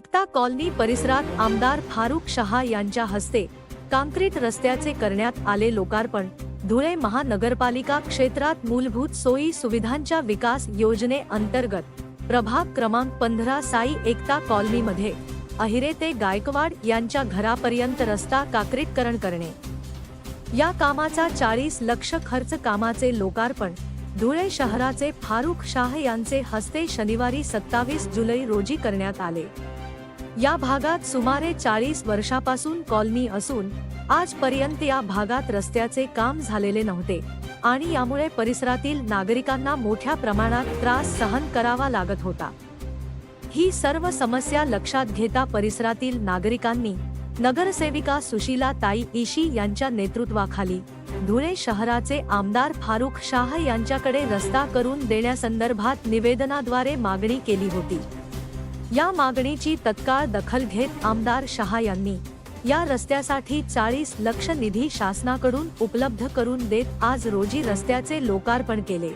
एकता colony परिसरात आमदार फारुख शहा यांच्या हस्ते काँक्रीट रस्त्याचे करण्यात आले लोकार्पण. धुळे महानगरपालिका क्षेत्रात मूलभूत सोयी सुविधांच्या विकास योजने अंतर्गत प्रभाग क्रमांक पंधरा साई एकता कॉलनीमध्ये अहिरे ते गायकवाड यांच्या घरापर्यंत रस्ता काक्रीटकरण करणे. या कामाचा चाळीस लक्ष खर्च कामाचे लोकार्पण. धुळे शहराचे फारुख शाह यांचे हस्ते शनिवारी सत्तावीस जुलै रोजी करण्यात आले. या भागात सुमारे चाळीस वर्षापासून कॉलनी असून आजपर्यंत या भागात रस्त्याचे काम झालेले नव्हते आणि यामुळे परिसरातील नागरिकांना मोठ्या प्रमाणात त्रास सहन करावा लागत होता. ही सर्व समस्या लक्षात घेता परिसरातील नागरिकांनी नगरसेविका सुशीला ताई इशी यांच्या नेतृत्वाखाली धुळे शहराचे आमदार फारुख शाह यांच्याकडे रस्ता करून देण्यासंदर्भात निवेदनाद्वारे मागणी केली होती. या मागणीची तत्काळ दखल घेत आमदार शहा यांनी या रस्त्यासाठी चाळीस लक्ष निधी शासनाकडून उपलब्ध करून देत आज रोजी रस्त्याचे लोकार्पण केले.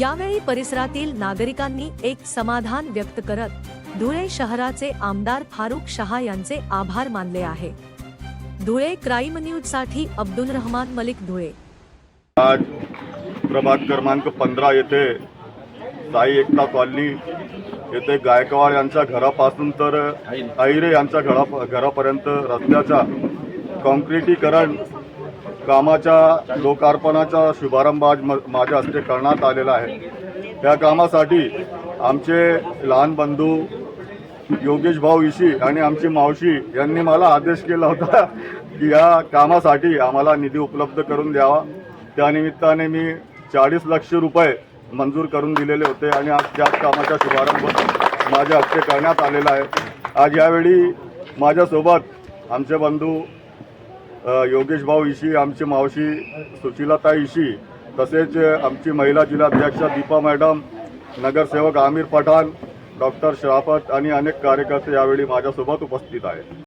यावेळी परिसरातील नागरिकांनी एक समाधान व्यक्त करत धुळे शहराचे आमदार फारुख शहा यांचे आभार मानले आहे. धुळे क्राईम न्यूजसाठी अब्दुल रहमान मलिक धुळे. आज प्रभाग क्रमांक पंधरा येथे साई एकता कॉलनी येथे गायकवाड यांच्या घरापासून तर अहिरे यांच्या घरा घरापर्यंत रस्त्याच्या कॉन्क्रिटीकरण कामाच्या लोकार्पणाचा शुभारंभ आज म- माझ्या हस्ते करण्यात आलेला आहे. या कामासाठी आमचे लहान बंधू योगेश भाऊ इशी आणि आमची मावशी यांनी मला आदेश केला होता की या कामासाठी आम्हाला निधी उपलब्ध करून द्यावा. त्यानिमित्ताने मी चाळीस लक्ष रुपये मंजूर करून दिलेले होते आणि आज त्याच कामाचा शुभारंभ माझ्या हस्ते करण्यात आलेला आहे. आज यावेळी माझ्यासोबत आमचे बंधू योगेश भाऊ इशी आमची मावशी सुशीलता इशी तसेच आमची महिला जिल्हाध्यक्षा दीपा मॅडम नगरसेवक आमिर पठाण डॉक्टर शराफत आणि अनेक कार्यकर्ते यावेळी माझ्यासोबत उपस्थित आहेत.